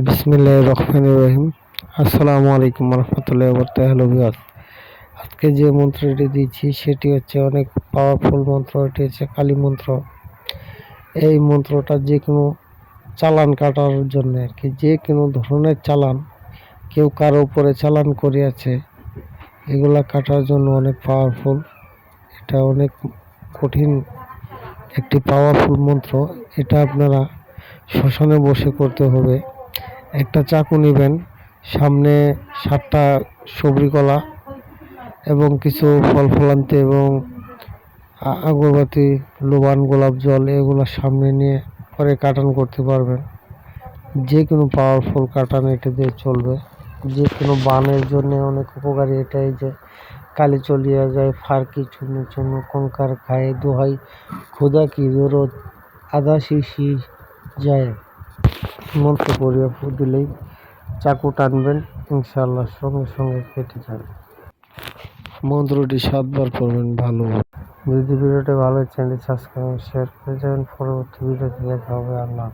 বিসমিল্লাহ রহমান রহিম। আসসালামু আলাইকুম রহমতুল্লাহ হ্যালো বিহার আজকে যে মন্ত্রটি দিচ্ছি সেটি হচ্ছে অনেক পাওয়ারফুল মন্ত্র, এটি হচ্ছে কালী মন্ত্র। এই মন্ত্রটা যে কোনো চালান কাটার জন্য আর কি, যে কোনো ধরনের চালান কেউ কারও উপরে চালান করিয়াছে, এগুলা কাটার জন্য অনেক পাওয়ারফুল। এটা অনেক কঠিন একটি পাওয়ারফুল মন্ত্র, এটা আপনারা শ্মশানে বসে করতে হবে। একটা চাকু নেবেন, সামনে সাতটা সবরি কলা এবং কিছু ফল ফলান্তি এবং আগরবাতি, লোবান, গোলাপ জল এগুলো সামনে নিয়ে পরে কাটান করতে পারবেন। যে কোনো পাওয়ারফুল কাটান এটা দিয়ে চলবে। যে কোনো বানের জন্য অনেক উপকারী এটাই যে কালি চলিয়া যায়, ফারকি চূর্ণ চূর্ণ কঙ্কার খায় দোহাই খোদা কি জোরত আদা, শিশি যায় মন্ত্র করিয়া ফু দিলেই চাকু টানবেন ইনশাল্লাহ সঙ্গে সঙ্গে কেটে যাবে। মন্ত্রটি সাতবার করবেন ভালো যদি ভিডিওটি ভালো চ্যানেল সাবস্ক্রাইব শেয়ার করে যাবেন পরবর্তী ভিডিওতে দেখা হবে। আল্লাহ।